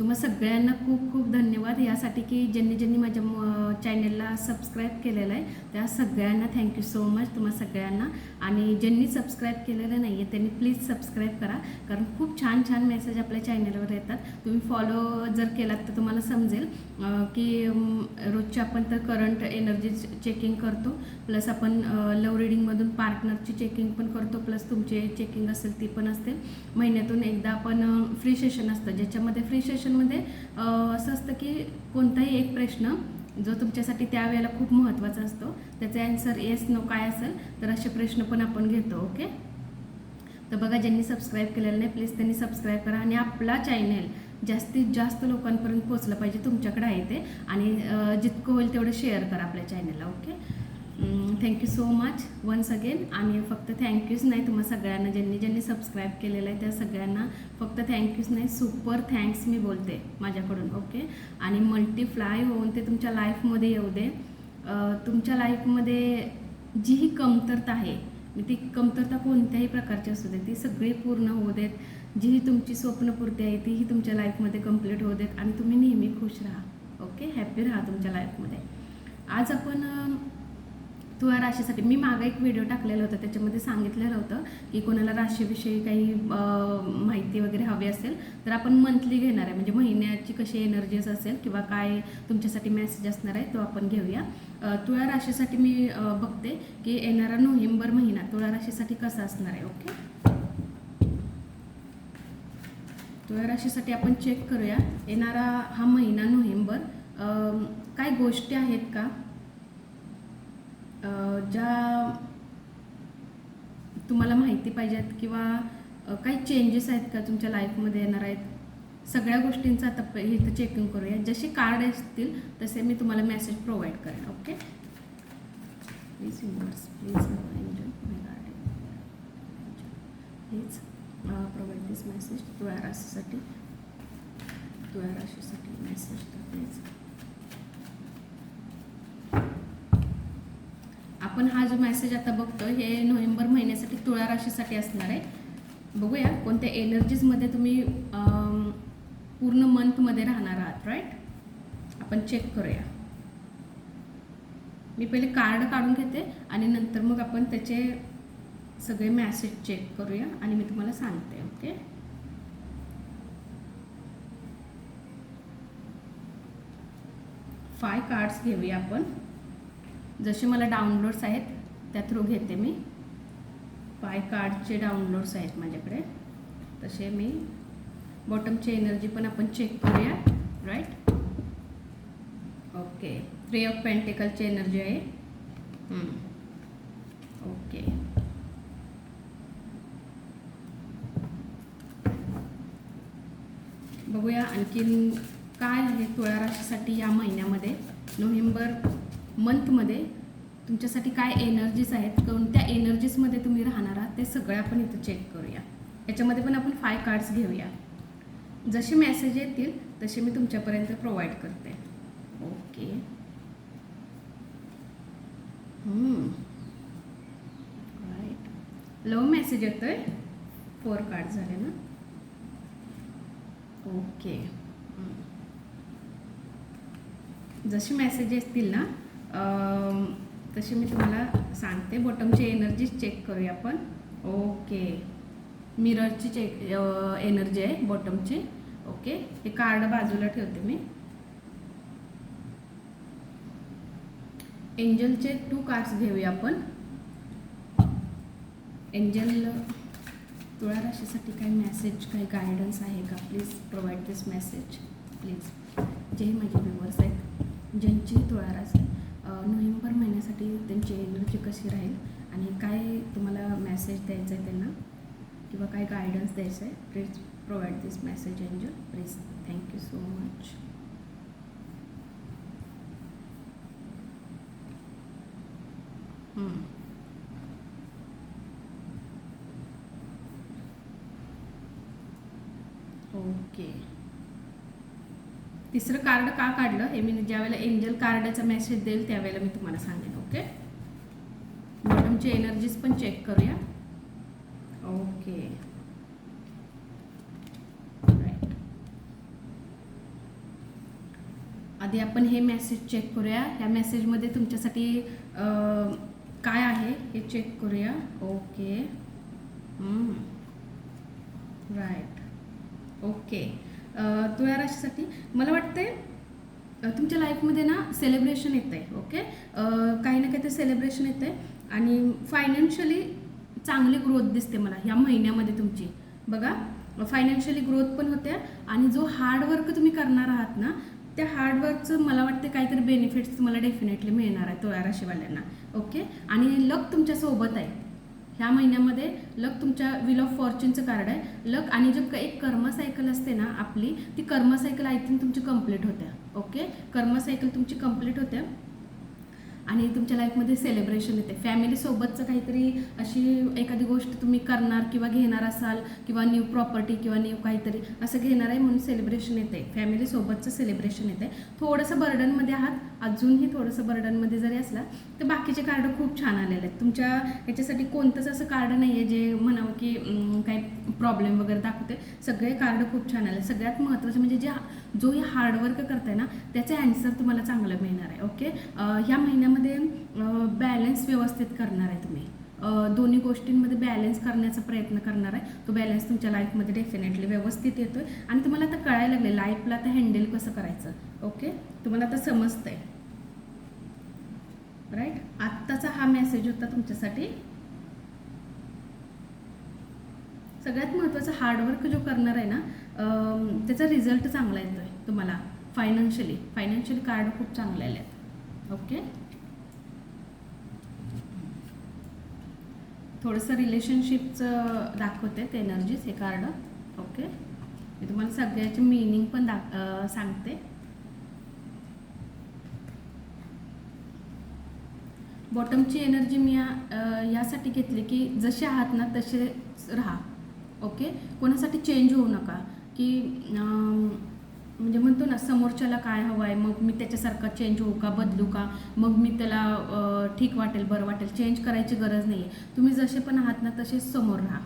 तुम्हा सगळ्यांना खूप खूप धन्यवाद. यासाठी की ज्यांनी ज्यांनी माझ्या चॅनलला सबस्क्राईब केलेलं आहे त्या सगळ्यांना थँक्यू सो मच तुम्हा सगळ्यांना. आणि ज्यांनी सबस्क्राईब केलेलं नाही आहे त्यांनी प्लीज सबस्क्राईब करा. कारण खूप छान छान मेसेज आपल्या चॅनलवर येतात. तुम्ही फॉलो जर केलात तर तुम्हाला समजेल की रोजच्या रोजचे आपण तर करंट एनर्जी चेकिंग करतो. प्लस आपण लव रिडिंगमधून पार्टनरची चेकिंग पण करतो. प्लस तुमचे चेकिंग असेल ती पण असते. महिन्यातून एकदा आपण फ्री सेशन असतं. ज्याच्यामध्ये फ्री सेशनमध्ये असं असतं की कोणताही एक प्रश्न जो तुमच्यासाठी त्यावेळेला खूप महत्त्वाचा असतो त्याचा ॲन्सर येस नो काय असेल तर असे प्रश्न पण आपण घेतो ओके तर बघा ज्यांनी सबस्क्राईब केलेलं नाही प्लीज त्यांनी सबस्क्राईब करा आणि आपला चॅनेल जास्तीत जास्त लोकांपर्यंत पोचलं पाहिजे तुमच्याकडे आहे ते. आणि जितकं होईल तेवढं शेअर करा आपल्या चॅनलला okay thank you so much once again आणि फक्त थँक्यूच नाही तुम्हा सगळ्यांना ज्यांनी ज्यांनी सबस्क्राईब केलेलं आहे त्या सगळ्यांना फक्त थँक्यूच नाही सुपर थँक्स मी बोलते माझ्याकडून ओके आणि मल्टीफ्लाय होऊन ते तुमच्या लाईफमध्ये येऊ दे. तुमच्या लाईफमध्ये जी ही कमतरता आहे. मी ती कमतरता कोणत्याही प्रकारची असू दे ती सगळी पूर्ण होऊ देत. जी ही तुमची स्वप्नपूर्ती आहे तीही तुमच्या लाईफमध्ये कंप्लीट होऊ देत. आणि तुम्ही नेहमी खुश राहा ओके हॅपी राहा तुमच्या लाईफमध्ये आज आपण तुळा राशीसाठी मी मागं एक व्हिडिओ टाकलेला होता त्याच्यामध्ये सांगितलेलं होतं की कोणाला राशीविषयी काही माहिती वगैरे हवी असेल तर आपण मंथली घेणार आहे. म्हणजे महिन्याची कशी एनर्जीज असेल किंवा काय तुमच्यासाठी मेसेज असणार आहे तो आपण घेऊया. तुळा राशीसाठी मी बघते की येणारा नोव्हेंबर महिना तुळा राशीसाठी कसा असणार आहे ओके? तुळा राशीसाठी आपण चेक करूया. येणारा हा महिना नोव्हेंबर. काय गोष्टी आहेत का? ज्या तुम्हाला माहिती पाहिजेत किंवा काही चेंजेस आहेत का तुमच्या लाईफमध्ये येणार आहेत? सगळ्या गोष्टींचं आता इथं चेकिंग करूया. जसे कार्ड असतील तसे मी तुम्हाला मेसेज प्रोव्हाइड करेन okay please universe please please provide this message तुळ्या राशीसाठी तुळ्या राशीसाठी मेसेज तर प्लीज आपण हा जो मेसेज आता बघतो हे नोव्हेंबर महिन्यासाठी तुळा राशीसाठी असणार आहे. बघूया कोणत्या एनर्जीजमध्ये तुम्ही पूर्ण मंथमध्ये राहणार आहात राईट आपण चेक करूया. मी पहिले कार्ड काढून घेते आणि नंतर मग आपण त्याचे सगळे मॅसेज चेक करूया आणि मी तुम्हाला सांगते ओके फाय कार्ड्स घेऊया आपण. जसे मला डाउनलोड्स आहेत त्या थ्रू घेते मी. पाय कार्डचे डाउनलोड्स आहेत माझ्याकडे. तसे मी बॉटमची एनर्जी पण आपण चेक करूया राईट ओके थ्री ऑफ पेंटिकलची एनर्जी आहे. ओके बघूया आणखीन काय आहे तुळा राशीसाठी या महिन्यामध्ये. नोव्हेंबर मंथमध्ये तुमच्यासाठी काय एनर्जीज आहेत कोणत्या एनर्जीजमध्ये तुम्ही राहणार आहात ते सगळं आपण इथं चेक करूया. याच्यामध्ये पण आपण फाय कार्ड्स घेऊया. जसे मेसेज येतील तसे मी तुमच्यापर्यंत प्रोव्हाइड करते. ओके राईट लव मेसेज येतोय. फोर कार्ड झाले ना? Okay hmm. जसे मेसेज असतील ना तसे मी तुम्हाला सांगते. बॉटमची एनर्जी चेक करूया आपण. ओके मिररची चेक एनर्जी आहे बॉटमची ओके हे कार्ड बाजूला ठेवते मी. एंजलचे टू कार्ड्स घेऊया आपण. एंजल तुळा राशीसाठी काही मेसेज काही गायडन्स आहे का? Please provide this message please जे माझे व्ह्युअर्स आहेत. ज्यांची तुळा राशी आहे नोव्हेंबर महिन्यासाठी त्यांची एनर्जी कशी राहील आणि काय तुम्हाला मेसेज द्यायचा आहे त्यांना? किंवा काय गायडन्स द्यायचं आहे? Please provide this message angel please thank you so much okay तिसरं कार्ड का काढलं? हे मी ज्यावेळेला एंजल कार्डाचा मेसेज देईल त्यावेळेला मी तुम्हाला सांगेन ओके बॉटमची एनर्जीज पण चेक करूया. ओके राईट आधी आपण हे मेसेज चेक करूया. ह्या मेसेजमध्ये तुमच्यासाठी काय आहे हे चेक करूया. ओके राईट ओके तुळ्या राशीसाठी. मला वाटते तुमच्या लाईफमध्ये ना सेलिब्रेशन येतं आहे ओके काही ना काहीतरी सेलिब्रेशन येतं आहे आणि फायनान्शियली चांगली ग्रोथ दिसते मला ह्या महिन्यामध्ये तुमची. बघा फायनान्शियली ग्रोथ पण होते आणि जो हार्डवर्क तुम्ही करणार आहात ना त्या हार्डवर्कचं मला वाटते काहीतरी बेनिफिट्स तुम्हाला डेफिनेटली मिळणार आहे तुळ्या राशीवाल्यांना ओके आणि लक तुमच्यासोबत आहे. ह्या महिन्यामध्ये लक तुमच्या विल ऑफ फॉर्च्यूनचं कार्ड आहे. लक आणि जे एक कर्म सायकल असते ना आपली ती कर्म सायकल आय थिंक तुमची कंप्लीट होत्या. ओके कर्म सायकल तुमची कंप्लीट होत्या. आणि तुमच्या लाईफमध्ये सेलिब्रेशन येते. फॅमिलीसोबतचं काहीतरी अशी एखादी गोष्ट तुम्ही करणार किंवा घेणार असाल किंवा न्यू प्रॉपर्टी किंवा न्यू काहीतरी असं घेणार आहे म्हणून सेलिब्रेशन येते. फॅमिलीसोबतचं सेलिब्रेशन येते. थोडंसं बर्डनमध्ये आहात अजूनही थोडंसं बर्डनमध्ये जरी असला तर बाकीचे कार्ड खूप छान आलेले आहेत. तुमच्या याच्यासाठी कोणतंच असं कार्ड नाही आहे जे म्हणावं की काही प्रॉब्लेम वगैरे दाखवते सगळे कार्ड खूप छान आले सगळ्यात महत्त्वाचं म्हणजे जे जो हे हार्डवर्क करताय ना त्याचे ॲन्सर तुम्हाला चांगलं मिळणार आहे ओके ह्या महिन्यामध्ये बॅलन्स व्यवस्थित करणार आहे तुम्ही. दोन्ही गोष्टींमध्ये बॅलन्स करण्याचा प्रयत्न करणार आहे. तो बॅलन्स तुमच्या लाईफमध्ये डेफिनेटली व्यवस्थित येतोय. आणि तुम्हाला आता कळायला लागले लाईफला आता हँडल कसं करायचं ओके तुम्हाला आता समजतंय. राईट आत्ताचा हा मेसेज होता तुमच्यासाठी. सगळ्यात महत्त्वाचं हार्डवर्क जो करणार आहे ना त्याचा रिझल्ट चांगला येतो आहे तुम्हाला फायनान्शियली फायनान्शियल कार्ड खूप चांगले आले आहेत ओके थोडंसं रिलेशनशिपचं दाखवते ते एनर्जीज हे कार्ड ओके मी तुम्हाला सगळ्याची मिनिंग पण दाख सांगते. बॉटमची एनर्जी मी यासाठी घेतली की जसे आहात ना तसे राहा. ओके कोणासाठी चेंज होऊ नका. की म्हणजे म्हणतो ना समोरच्याला काय हवं आहे मग मी त्याच्यासारखा चेंज होऊ का बदलू का? मग मी त्याला ठीक वाटेल बरं वाटेल चेंज करायची गरज नाही आहे तुम्ही जसे पण आहात ना तसेच समोर राहा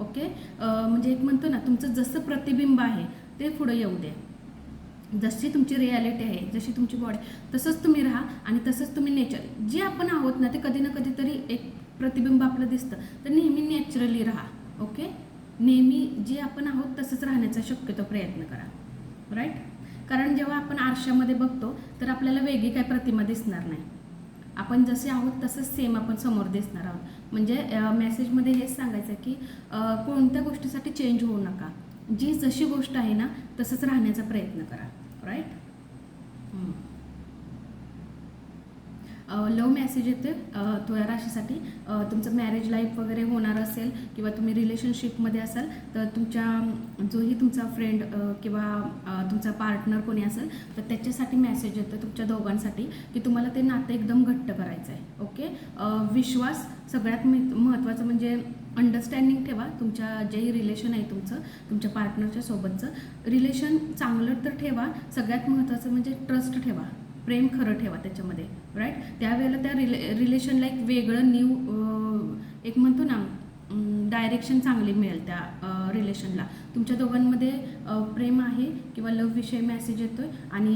ओके म्हणजे एक म्हणतो ना तुमचं जसं प्रतिबिंब आहे ते पुढं येऊ दे. जशी तुमची रियालिटी आहे जशी तुमची बॉडी तसंच तुम्ही राहा आणि तसंच तुम्ही नेचर जे आपण आहोत ना ते कधी ना कधीतरी एक प्रतिबिंब आपलं दिसतं. तर नेहमी नॅचरली राहा ओके नेहमी जे आपण आहोत तसंच राहण्याचा शक्यतो प्रयत्न करा. राईट कारण जेव्हा आपण आरशामध्ये बघतो तर आपल्याला वेगळी काय प्रतिमा दिसणार नाही. आपण जसे आहोत तसंच सेम आपण समोर दिसणार आहोत. म्हणजे मेसेजमध्ये हेच सांगायचं की कोणत्या गोष्टीसाठी चेंज होऊ नका. जी जशी गोष्ट आहे ना तसंच राहण्याचा प्रयत्न करा. राईट लव मेसेज येते तुळ्या राशीसाठी. तुमचं मॅरेज लाईफ वगैरे होणार असेल किंवा तुम्ही रिलेशनशिपमध्ये असाल तर तुमच्या जोही तुमचा फ्रेंड किंवा तुमचा पार्टनर कोणी असेल तर त्याच्यासाठी मेसेज येतो तुमच्या दोघांसाठी की तुम्हाला ते नातं एकदम घट्ट करायचं आहे ओके विश्वास सगळ्यात महत्त्वाचं म्हणजे अंडरस्टँडिंग ठेवा तुमच्या जेही रिलेशन आहे तुमचं तुमच्या पार्टनरच्या सोबतचं. रिलेशन चांगलं तर ठेवा सगळ्यात महत्त्वाचं म्हणजे ट्रस्ट ठेवा. प्रेम खरं ठेवा त्याच्यामध्ये राईट त्यावेळेला त्या रिले रिलेशनला एक वेगळं न्यू एक म्हणतो ना डायरेक्शन चांगली मिळेल त्या रिलेशनला. तुमच्या दोघांमध्ये प्रेम आहे किंवा लव विषयी मेसेज येतोय आणि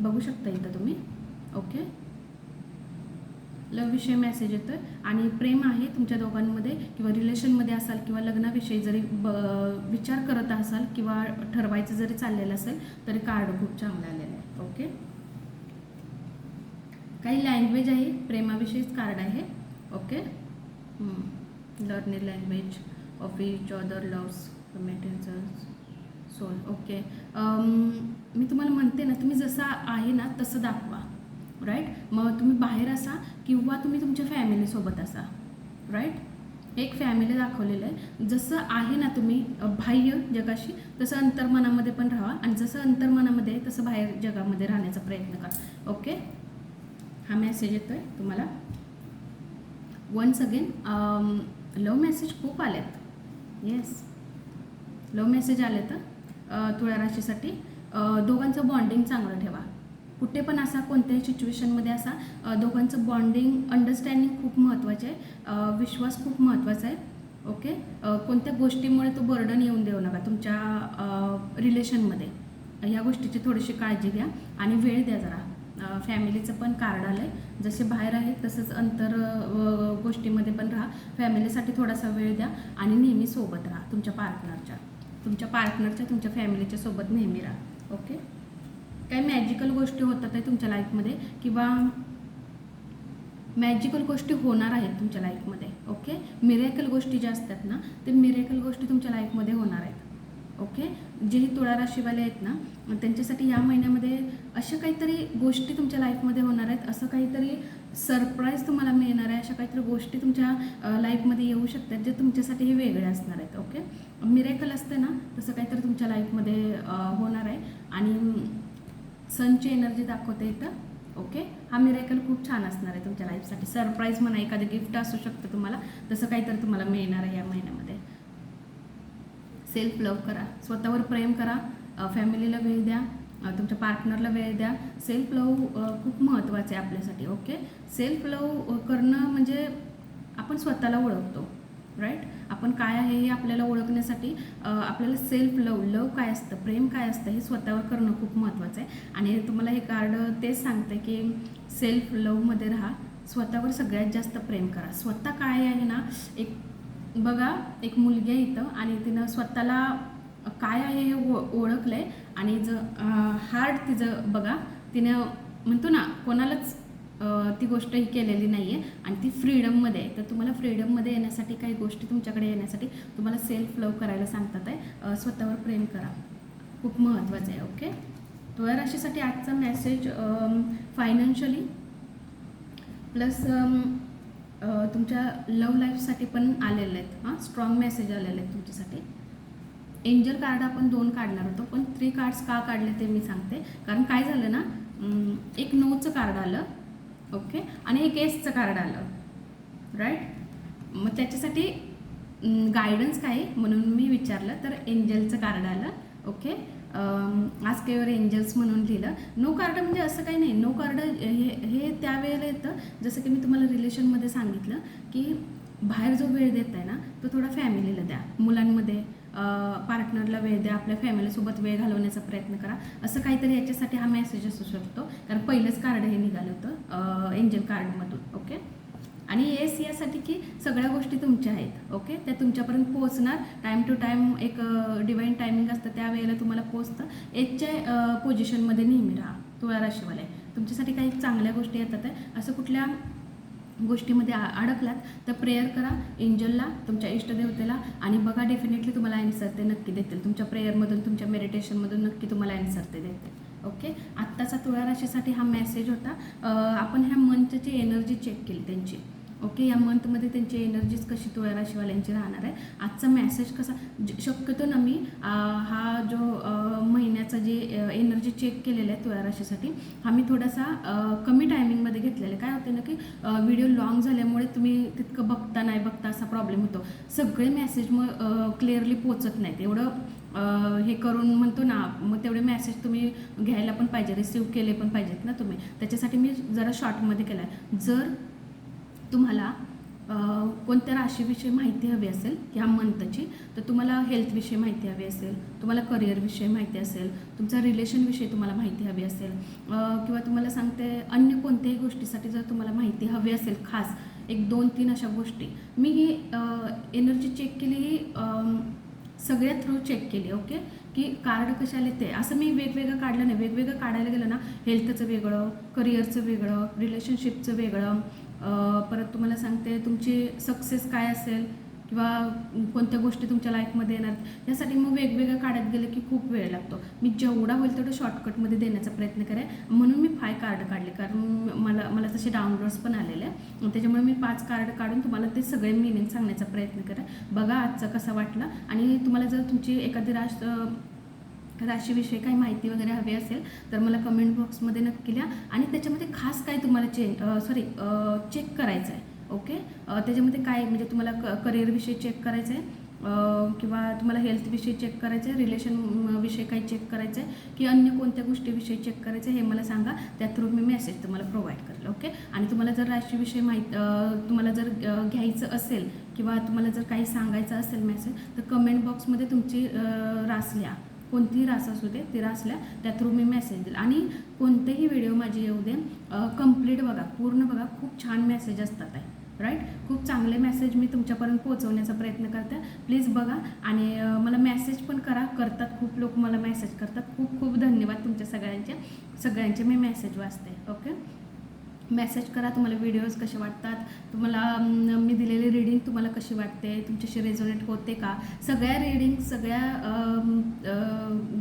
बघू शकता इथं तुम्ही ओके लव विषयी मेसेज येतोय आणि प्रेम आहे तुमच्या दोघांमध्ये किंवा रिलेशनमध्ये असाल किंवा लग्नाविषयी जरी ब विचार करत असाल किंवा ठरवायचं जरी चाललेलं असेल तरी कार्ड खूप चांगलं आलेलं आहे ओके काही लँग्वेज आहे प्रेमाविषयीच कार्ड आहे okay learning language of each other loves maintenance soul okay मी तुम्हाला म्हणते ना तुम्ही जसं आहे ना तसं दाखवा राईट मग तुम्ही बाहेर असा किंवा तुम्ही तुमच्या फॅमिलीसोबत असा राईट एक फॅमिली दाखवलेलं आहे. जसं आहे ना तुम्ही बाह्य जगाशी तसं अंतर्मनामध्ये पण राहा आणि जसं अंतर्मनामध्ये आहे तसं बाहेर जगामध्ये राहण्याचा प्रयत्न करा ओके हा मेसेज येतो आहे तुम्हाला वन्स अगेन लव मेसेज खूप आलेत. येस लव मेसेज आले तर तुळ्या राशीसाठी दोघांचं बॉन्डिंग चांगलं ठेवा. कुठे पण असा कोणत्याही सिच्युएशनमध्ये असा दोघांचं बॉन्डिंग अंडरस्टँडिंग खूप महत्त्वाचे आहे. विश्वास खूप महत्त्वाचा आहे. ओके कोणत्या गोष्टीमुळे तो बर्डन येऊन देऊ नका. तुमच्या रिलेशनमध्ये ह्या गोष्टीची थोडीशी काळजी घ्या आणि वेळ द्या जरा. फॅमिलीचं पण कार्ड आलं आहे जसे बाहेर आहे तसंच अंतर गोष्टीमध्ये पण राहा. फॅमिलीसाठी थोडासा वेळ द्या आणि नेहमी सोबत राहा तुमच्या पार्टनरच्या तुमच्या पार्टनरच्या तुमच्या फॅमिलीच्या सोबत नेहमी राहा ओके? काही मॅजिकल गोष्टी होतात आहे तुमच्या लाईफमध्ये किंवा मॅजिकल गोष्टी होणार आहेत तुमच्या लाईफमध्ये ओके? मिरेकल गोष्टी ज्या असतात ना ते मिरेकल गोष्टी तुमच्या लाईफमध्ये होणार आहेत. ओके? जे ही तुळा राशीवाले आहेत ना त्यांच्यासाठी या महिन्यामध्ये अशा काहीतरी गोष्टी तुमच्या लाईफमध्ये होणार आहेत असं काहीतरी सरप्राईज तुम्हाला मिळणार आहे अशा काहीतरी गोष्टी तुमच्या लाईफमध्ये येऊ शकतात जे तुमच्यासाठी हे वेगळे असणार आहेत ओके? मिरेकल असते ना तसं काहीतरी तुमच्या लाईफमध्ये होणार आहे. आणि सनची एनर्जी दाखवते इथं ओके? हा मिरेकल खूप छान असणार आहे तुमच्या लाईफसाठी. सरप्राईज म्हणा एखादं गिफ्ट असू शकतं तुम्हाला तसं काहीतरी तुम्हाला मिळणार आहे या महिन्यामध्ये. सेल्फ लव्ह करा. स्वतःवर प्रेम करा. फॅमिलीला वेळ द्या. तुमच्या पार्टनरला वेळ द्या. सेल्फ लव खूप महत्त्वाचं आहे आपल्यासाठी ओके सेल्फ लव करणं म्हणजे आपण स्वतःला ओळखतो राईट आपण काय आहे हे आपल्याला ओळखण्यासाठी आपल्याला सेल्फ लव लव काय असतं प्रेम काय असतं हे स्वतःवर करणं खूप महत्त्वाचं आहे. आणि तुम्हाला हे कार्ड तेच सांगतं की सेल्फ लवमध्ये राहा. स्वतःवर सगळ्यात जास्त प्रेम करा. स्वतः काय आहे ना एक बघा एक मुलगी आहे इथं आणि तिनं स्वतःला काय आहे हे ओ ओळखलं आहे आणि ज हार्ड तिचं बघा तिनं म्हणतो ना कोणालाच ती गोष्ट ही केलेली नाही आहे आणि ती फ्रीडममध्ये आहे. तर तुम्हाला फ्रीडममध्ये येण्यासाठी काही गोष्टी तुमच्याकडे येण्यासाठी तुम्हाला सेल्फ लव करायला सांगतात आहे. स्वतःवर प्रेम करा. खूप महत्त्वाचं आहे ओके तुळा राशीसाठी आजचा मेसेज फायनान्शियली प्लस तुमच्या लव्ह लाईफसाठी पण आलेले आहेत. हां स्ट्रॉंग मेसेज आलेले आहेत तुमच्यासाठी. एंजल कार्ड आपण दोन काढणार होतो पण थ्री कार्ड्स का काढले ते मी सांगते. कारण काय झालं ना एक नोचं कार्ड आलं ओके आणि एक एसचं कार्ड आलं राईट मग त्याच्यासाठी गायडन्स काय? आहे म्हणून मी विचारलं तर एंजलचं कार्ड आलं ओके आज युअर एंजल्स म्हणून लिहिलं. नो कार्ड म्हणजे असं काही नाही. नो कार्ड हे हे त्यावेळेला येतं. जसं की मी तुम्हाला रिलेशनमध्ये सांगितलं की बाहेर जो वेळ देत आहे ना तो थोडा फॅमिलीला द्या. मुलांमध्ये पार्टनरला वेळ द्या. आपल्या फॅमिलीसोबत वेळ घालवण्याचा प्रयत्न करा. असं काहीतरी याच्यासाठी हा मेसेज असू शकतो. कारण पहिलंच कार्ड हे निघालं होतं एंजल कार्डमधून ओके आणि एस यासाठी की सगळ्या गोष्टी तुमच्या आहेत ओके त्या तुमच्यापर्यंत पोहोचणार. टाईम टू टाईम एक डिवाईन टायमिंग असतं त्यावेळेला तुम्हाला पोचतं एचच्या पोझिशनमध्ये नेहमी राहा तुळा राशीवाले. तुमच्यासाठी काही चांगल्या गोष्टी येतात आहे असं कुठल्या गोष्टीमध्ये आ- अडकलात तर प्रेयर करा एंजलला तुमच्या इष्टदेवतेला आणि बघा डेफिनेटली तुम्हाला ॲन्सर ते नक्की देतील. तुमच्या प्रेयरमधून तुमच्या मेडिटेशनमधून नक्की तुम्हाला ॲन्सर ते देतील ओके आत्ताचा तुळा राशीसाठी हा मेसेज होता. आपण ह्या मंथची एनर्जी चेक केली त्यांची. ओके या मंथमध्ये त्यांची एनर्जीज कशी तुळा राशीवाल्यांची राहणार आहे? आजचा मेसेज कसा? शक्यतो ना मी हा जो महिन्याचा जे एनर्जी चेक केलेला आहे तुळ्या राशीसाठी हा मी थोडासा कमी टायमिंगमध्ये घेतलेला आहे. काय होते ना की व्हिडिओ लॉंग झाल्यामुळे तुम्ही तितकं बघता नाही बघता असा प्रॉब्लेम होतो. सगळे मेसेज मग क्लिअरली पोचत नाहीत. एवढं हे करून म्हणतो ना मग तेवढे मेसेज तुम्ही घ्यायला पण पाहिजे रिसिव्ह केले पण पाहिजेत ना तुम्ही. त्याच्यासाठी मी जरा शॉर्टमध्ये केला आहे जर तुम्हाला कोणत्या राशीविषयी माहिती हवी असेल ह्या मंथची तर तुम्हाला हेल्थविषयी माहिती हवी असेल तुम्हाला करिअरविषयी माहिती असेल तुमच्या रिलेशनविषयी तुम्हाला माहिती हवी असेल किंवा तुम्हाला सांगते अन्य कोणत्याही गोष्टीसाठी जर तुम्हाला माहिती हवी असेल खास एक दोन तीन अशा गोष्टी मी ही एनर्जी चेक केली ही सगळ्या थ्रू चेक केली ओके की कार्ड कशाले ते असं मी वेगवेगळं काढलं नाही. वेगवेगळं काढायला गेलं ना हेल्थचं वेगळं करिअरचं वेगळं रिलेशनशिपचं वेगळं परत तुम्हाला सांगते तुमची सक्सेस काय असेल किंवा कोणत्या गोष्टी तुमच्या लाईफमध्ये येणार यासाठी मग वेगवेगळ्या काढत गेलं की खूप वेळ लागतो. मी जेवढा होईल तेवढं शॉर्टकटमध्ये देण्याचा प्रयत्न करेन. म्हणून मी फाय कार्ड काढले कारण मला मला तसे डाउनलोड्स पण आलेले आहे त्याच्यामुळे मी पाच कार्ड काढून तुम्हाला ते सगळे मिनिंग सांगण्याचा प्रयत्न करेन. बघा आजचा कसा वाटला आणि तुम्हाला जर तुमची एखादी राष्ट्र राशीविषयी काही माहिती वगैरे हवी असेल तर मला कमेंट बॉक्समध्ये नक्की लिहा. आणि त्याच्यामध्ये खास काय तुम्हाला चेंज सॉरी चेक करायचं आहे ओके त्याच्यामध्ये काय म्हणजे तुम्हाला क करिअरविषयी चेक करायचं आहे किंवा तुम्हाला हेल्थविषयी चेक करायचं आहे रिलेशन विषयी काही चेक करायचं आहे की अन्य कोणत्या गोष्टीविषयी चेक करायचं आहे हे मला सांगा. त्या थ्रू मी मेसेज तुम्हाला प्रोव्हाइड करेल ओके आणि तुम्हाला जर राशीविषयी माहीत तुम्हाला जर घ्यायचं असेल किंवा तुम्हाला जर काही सांगायचं असेल मेसेज तर कमेंट बॉक्समध्ये तुमची रास लिहा. कोणतीही रास असू दे ती रासल्या त्या थ्रू मी मेसेज देईल आणि कोणतेही व्हिडिओ माझे येऊ दे कंप्लीट बघा पूर्ण बघा खूप छान मेसेज असतात आहे राईट खूप चांगले मेसेज मी तुमच्यापर्यंत पोहोचवण्याचा प्रयत्न करते. प्लीज बघा आणि मला मेसेज पण करा. करतात खूप लोक मला मेसेज करतात. खूप खूप धन्यवाद तुमच्या सगळ्यांचे. सगळ्यांचे मी मेसेज वाचते. ओके मेसेज करा तुम्हाला व्हिडिओज कसे वाटतात तुम्हाला मी दिलेली रीडिंग तुम्हाला कशी वाटते तुमच्याशी रेझोनेट होते का? सगळ्या रीडिंग सगळ्या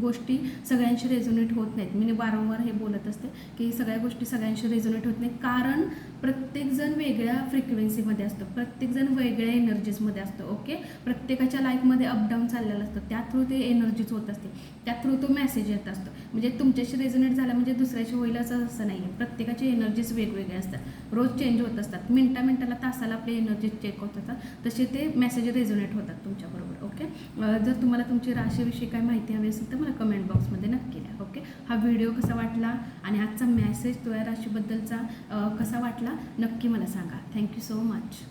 गोष्टी सगळ्यांशी रेझोनेट होत नाहीत. मी वारंवार हे बोलत असते की सगळ्या गोष्टी सगळ्यांशी रेझोनेट होत नाहीत. कारण प्रत्येकजण वेगळ्या फ्रिक्वेन्सीमध्ये असतो. प्रत्येकजण वेगळ्या एनर्जीजमध्ये असतो ओके प्रत्येकाच्या लाईफमध्ये अपडाऊन चाललेलं असतं. त्या थ्रू ते एनर्जीज होत असते. त्या थ्रू तो मेसेज येत असतो. म्हणजे तुमच्याशी रेझोनेट झाला म्हणजे दुसऱ्याशी होईल असं असं नाही आहे प्रत्येकाची एनर्जीज वेगवेगळे असतात. रोज चेंज होत असतात. मिनटा मिनटाला तासाला आपले एनर्जी चेक होत असतात. तसे ते मेसेज रेझोनेट होतात तुमच्याबरोबर ओके जर तुम्हाला तुमची राशीविषयी काय माहिती हवी असेल तर मला कमेंट बॉक्समध्ये नक्की द्या ओके हा व्हिडिओ कसा वाटला आणि आजचा मेसेज तुळ्या राशीबद्दलचा कसा वाटला नक्की मला सांगा. Thank you so much